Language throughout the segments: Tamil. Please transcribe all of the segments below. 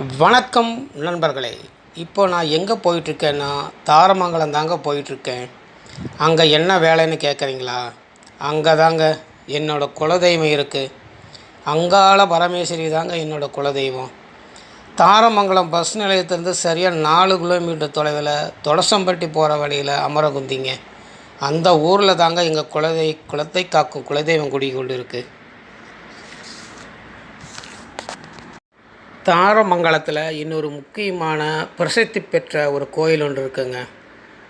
வணக்கம் நண்பர்களே. இப்போ நான் எங்கே போயிட்டுருக்கேன்னா தாரமங்கலம் தாங்க போயிட்டுருக்கேன். அங்கே என்ன வேலைன்னு கேட்குறீங்களா அங்கே தாங்க என்னோடய குலதெய்வம் இருக்குது அங்காள பரமேஸ்வரி தாங்க என்னோடய குலதெய்வம். தாரமங்கலம் பஸ் நிலையத்திலேருந்து சரியாக நாலு கிலோமீட்டர் தொலைவில் தொடசம்பட்டி போகிற வழியில் அமரகுந்திங்க. அந்த ஊரில் தாங்க எங்கள் குலதெய் குலத்தை காக்கும் குலதெய்வம் குடிக்கொண்டு இருக்குது தாரமங்கலத்தில் இன்னொரு முக்கியமான பிரசித்தி பெற்ற ஒரு கோயில் ஒன்று இருக்குங்க.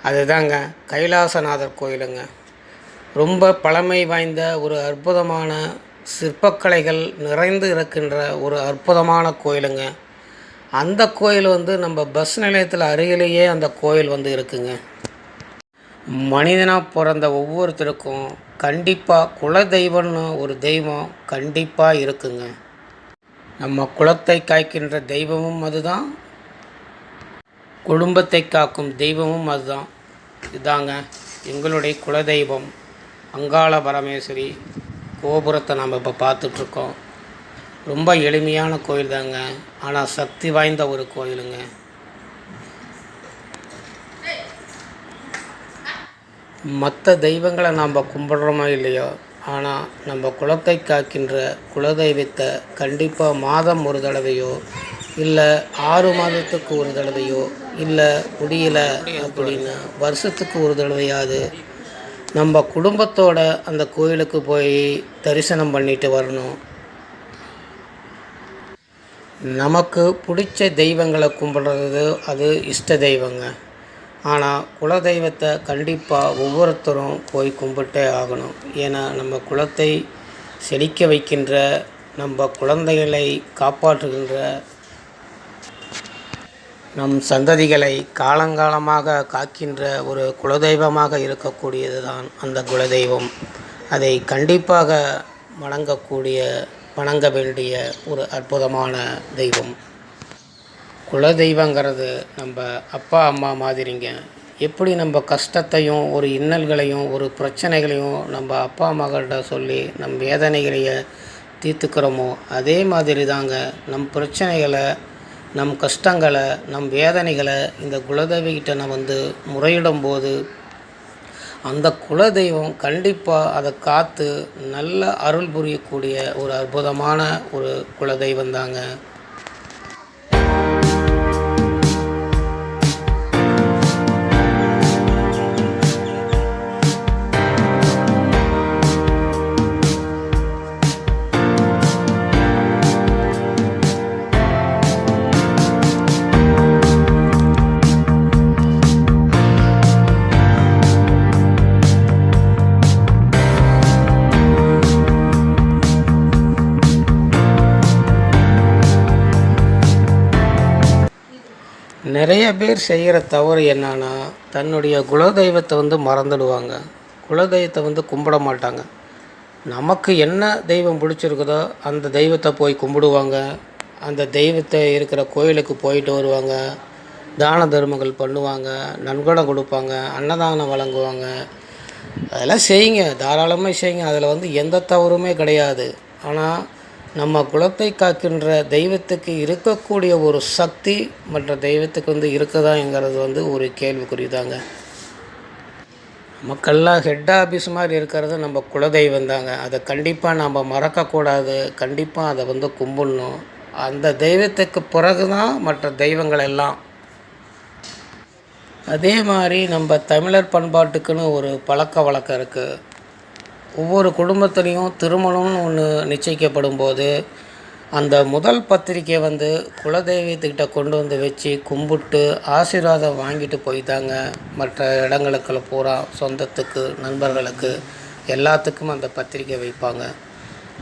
அதுதாங்க கைலாசநாதர் கோயிலுங்க. ரொம்ப பழமை வாய்ந்த ஒரு அற்புதமான சிற்பக்கலைகள் நிறைந்து இருக்கின்ற ஒரு அற்புதமான கோயிலுங்க. அந்த கோயில் வந்து நம்ம பஸ் நிலையத்தில் அருகிலேயே அந்த கோயில் வந்து இருக்குங்க. மனிதனாக பிறந்த ஒவ்வொருத்தருக்கும் கண்டிப்பாக குலதெய்வம்னு ஒரு தெய்வம் கண்டிப்பாக இருக்குங்க. நம்ம குலத்தை காய்க்கின்ற தெய்வமும் அதுதான். குடும்பத்தை காக்கும் தெய்வமும் அதுதான். இதாங்க எங்களுடைய குலதெய்வம். அங்காள பரமேஸ்வரி கோபுரத்தை நம்ம இப்போ பார்த்துட்ருக்கோம். ரொம்ப எளிமையான கோயில் தாங்க ஆனால் சக்தி வாய்ந்த ஒரு கோயிலுங்க. மற்ற தெய்வங்களை நாம் கும்பிட்றோமோ இல்லையோ? ஆனால் நம்ம குலத்தை காக்கின்ற குலதெய்வத்தை கண்டிப்பாக மாதம் ஒரு தடவையோ இல்லை ஆறு மாதத்துக்கு ஒரு தடவையோ இல்லை முடியல அப்படின்னா வருஷத்துக்கு ஒரு தடவையாவது நம்ம குடும்பத்தோட அந்த கோயிலுக்கு போய் தரிசனம் பண்ணிட்டு வரணும். நமக்கு பிடிச்ச தெய்வங்களை கும்பிட்றது அது இஷ்ட தெய்வங்க. ஆனால் குலதெய்வத்தை கண்டிப்பாக ஒவ்வொருத்தரும் போய் கும்பிட்டே ஆகணும். ஏன்னா நம்ம குலத்தை செழிக்க வைக்கின்ற நம்ம குழந்தைகளை காப்பாற்றுகின்ற நம் சந்ததிகளை காலங்காலமாக காக்கின்ற ஒரு குலதெய்வமாக இருக்கக்கூடியது தான் அந்த குலதெய்வம். அதை கண்டிப்பாக வணங்கக்கூடிய வணங்க வேண்டிய ஒரு அற்புதமான தெய்வம். குலதெய்வங்கிறது நம்ம அப்பா அம்மா மாதிரிங்க. எப்படி நம்ம கஷ்டத்தையும் ஒரு இன்னல்களையும் ஒரு பிரச்சனைகளையும் நம்ம அப்பா அம்மாக்கிட்ட சொல்லி நம் வேதனைகளைய தீர்த்துக்கிறோமோ அதே மாதிரி தாங்க நம் பிரச்சனைகளை நம் கஷ்டங்களை நம் வேதனைகளை இந்த குலதெய்வகிட்ட நான் வந்து முறையிடும் போது அந்த குலதெய்வம் கண்டிப்பாக அதை காத்து நல்ல அருள் புரியக்கூடிய ஒரு அற்புதமான ஒரு குலதெய்வம் தாங்க நிறைய பேர் செய்கிற தவறு என்னன்னா தன்னுடைய குலதெய்வத்தை வந்து மறந்துடுவாங்க. குலதெய்வத்தை வந்து கும்பிட மாட்டாங்க. நமக்கு என்ன தெய்வம் பிடிச்சிருக்குதோ அந்த தெய்வத்தை போய் கும்பிடுவாங்க. அந்த தெய்வத்தை இருக்கிற கோயிலுக்கு போயிட்டு வருவாங்க. தான தர்மங்கள் பண்ணுவாங்க நன்கொடை கொடுப்பாங்க அன்னதானம் வழங்குவாங்க. அதெல்லாம் செய்யுங்க தாராளமாக செய்யுங்க. அதில் வந்து எந்த தவறுமே கிடையாது. ஆனால் நம்ம குலத்தை காக்கின்ற தெய்வத்துக்கு இருக்கக்கூடிய ஒரு சக்தி மற்ற தெய்வத்துக்கு வந்து இருக்குதாங்கிறது வந்து ஒரு கேள்விக்குறி தாங்க நமக்கெல்லாம் ஹெட் ஆஃபீஸ் மாதிரி இருக்கிறது நம்ம குலதெய்வம் தாங்க. அதை கண்டிப்பாக நம்ம மறக்கக்கூடாது. கண்டிப்பாக அதை வந்து கும்பிடணும். அந்த தெய்வத்துக்கு பிறகு தான் மற்ற தெய்வங்கள் எல்லாம். அதே மாதிரி நம்ம தமிழர் பண்பாட்டுக்குன்னு ஒரு பழக்க வழக்கம் இருக்குது ஒவ்வொரு குடும்பத்துலேயும் திருமணம்னு ஒன்று நிச்சயிக்கப்படும் போது அந்த முதல் பத்திரிக்கை வந்து குலதெய்வத்துக்கிட்ட கொண்டு வந்து வச்சு கும்பிட்டு ஆசீர்வாதம் வாங்கிட்டு போய் தாங்க மற்ற இடங்களுக்கு பூரா சொந்தத்துக்கு நண்பர்களுக்கு எல்லாத்துக்கும் அந்த பத்திரிக்கை வைப்பாங்க.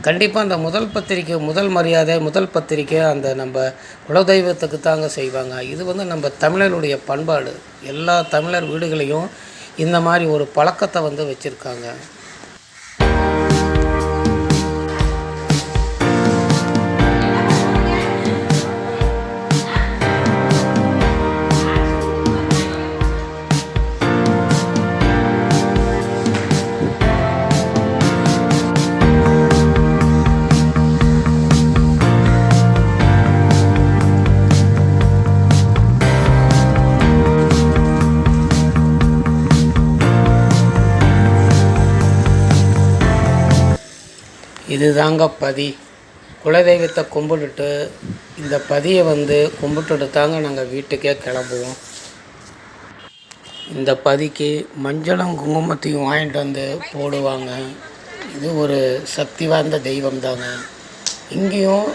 கண்டிப்பாக அந்த முதல் பத்திரிக்கை முதல் மரியாதை முதல் பத்திரிக்கை அந்த நம்ம குலதெய்வத்துக்கு தாங்க செய்வாங்க. இது வந்து நம்ம தமிழருடைய பண்பாடு. எல்லா தமிழர் வீடுகளையும் இந்த மாதிரி ஒரு பழக்கத்தை வந்து வச்சுருக்காங்க. இதுதாங்க பதி. குலதெய்வத்தை கும்பிட்டுட்டு இந்த பதியை வந்து கும்பிட்டுட்டு தாங்க நாங்கள் வீட்டுக்கே கிளம்புவோம். இந்த பதிக்கு மஞ்சளும் குங்குமத்தையும் வாங்கிட்டு வந்து போடுவாங்க. இது ஒரு சக்தி வாய்ந்த தெய்வம் தாங்க. இங்கேயும்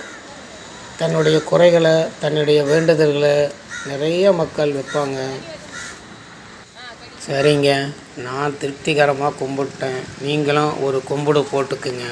தன்னுடைய குறைகளை தன்னுடைய வேண்டுதல்களை நிறைய மக்கள் வைப்பாங்க. சரிங்க. நான் திருப்திகரமாக கும்பிட்டேன். நீங்களும் ஒரு கும்பிடு போட்டுக்குங்க.